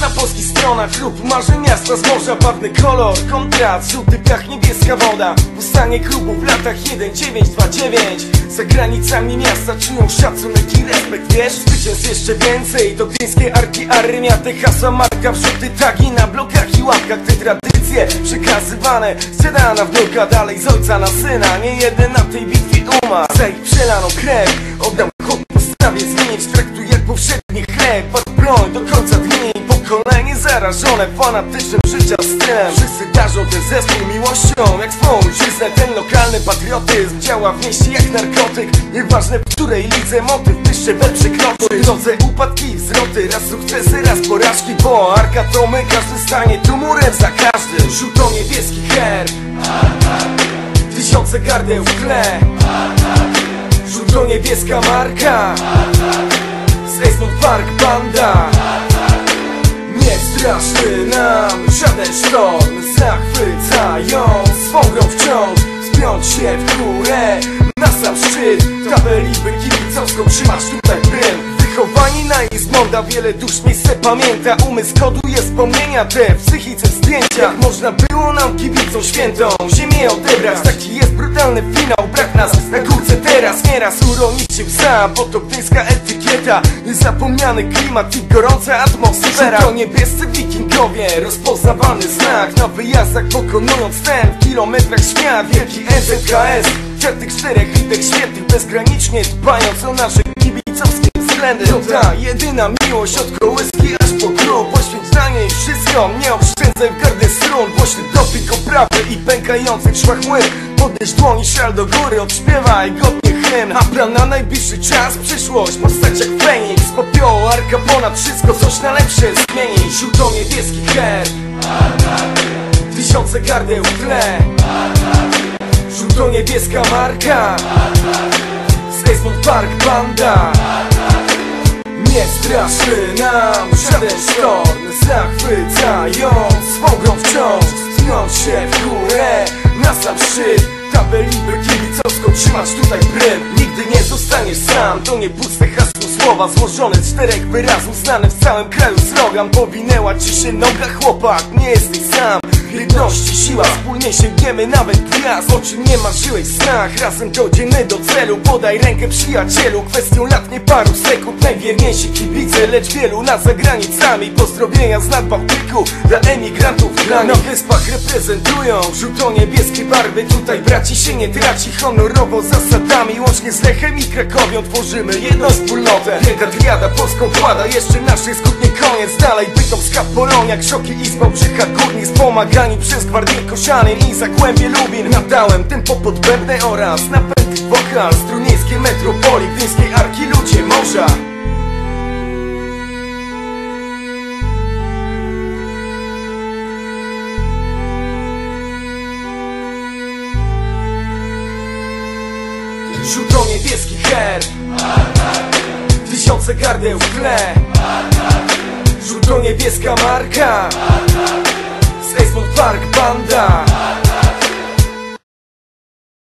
Na polskich stronach lub marzeń miasta z morza Barwny kolor, kontrast, żółty piach, niebieska woda. Powstanie klubu w latach 1929 Za granicami miasta czują szacunek i respekt Wiesz, zwycięstw jeszcze więcej To gdyńskie arki, armia, te hasła, marka Wrzuty, tagi na blokach i łapkach. Te tradycje przekazywane Z dziada na wnuka, dalej z ojca na syna. Nie jeden na tej bitwie umarł. Za ich przelaną krew Oddam chłop postawie zmienić Traktuj jak powszedni chleb. Pod broń do końca zarażone fanatycznym życia stylem Wszyscy darzą ten zespół miłością. Jak swą ojczyznę Ten lokalny patriotyzm. Działa w mieście jak narkotyk. Nieważne w której lidze motyw by szczebel przekroczy Po drodze upadki i wzloty Raz sukcesy, raz porażki Bo arka to my, każdy stanie tu murem za każdym. Żółto-niebieski herb Tysiące gardeł w tle. Żółto-niebieska marka. Z Esmond Park banda Nie straszy nam żaden sztorm Zachwycają swą grą wciąż Spiąć się w górę. Na sam szczyt Tabeli by kibicowską trzymasz tutaj prym Wychowani na Izmonda wiele dusz miejsce pamięta. Umysł koduje wspomnienia te w psychice zdjęcia. Jak można było nam kibicom świętą ziemię odebrać? Taki jest brutalny finał, brak nas na górce teraz. Nieraz uronić się łza, bo to gdyńska etykieta. Niezapomniany klimat i gorąca atmosfera. To niebiescy wikingowie, rozpoznawany znak. Na wyjazdach pokonując ten w kilometrach świat Wielki NZKS, tych czterech litek świetnych Bezgranicznie dbając o nasze kibicowskie względy To ta jedyna miłość od kołyski aż po grób Poświęć na niej wszystko, nie oszczędzaj w gardę strun. Głośny doping oprawy i pękających szłach młyn Podnieś dłoń i szal do góry, odśpiewaj godnie hymn. A plan na najbliższy czas, przyszłość, postać jak Feniks. Popioł, arka ponad wszystko, coś na lepsze zmieni. Żółto-niebieski herb Tysiące gardeł w tle. Żółto-niebieska marka. Z Esmond Park banda Nie straszy nam żaden sztorm Zachwycają swą grą wciąż. Zmiąć się w górę na sam szczyt Tabelibę kibicowską trzymasz tutaj prym Nigdy nie zostaniesz sam. To nie puste hasło słowa Złożone z czterech wyrazów Znane w całym kraju slogan Powinęła ci się noga chłopak Nie jesteś sam. Jedności siła Wspólnie sięgniemy nawet gwiazd O czym nie marzyłeś w snach Razem dojdziemy do celu. Podaj rękę przyjacielu. Kwestią lat nie paru sekund. Najwierniejsi kibice Lecz wielu nad zagranicami. Pozdrowienia z nadbałtyku Dla emigrantów. W Na wyspach reprezentują Żółto-niebieskie barwy. Tutaj braci się nie traci Honorowo zasadami. Łącznie z Lechem i Krakowią Tworzymy jedną wspólnotę. Wielka triada polską wkłada Jeszcze naszych skut nie koniec. Dalej Bytomska Polonia Krzoki i Zbałbrzycha Górnik Wspomagani przez Gwardię Koszalin I Zagłębie Lubin. Nadałem tempo podbębne oraz napęd wokal. Strunieńskie metropolii Gdyńskiej Arki Ludzie Morza Żółto-niebieski herb Tysiące gardeł w tle. Żółto-niebieska marka. Z Esmond Park banda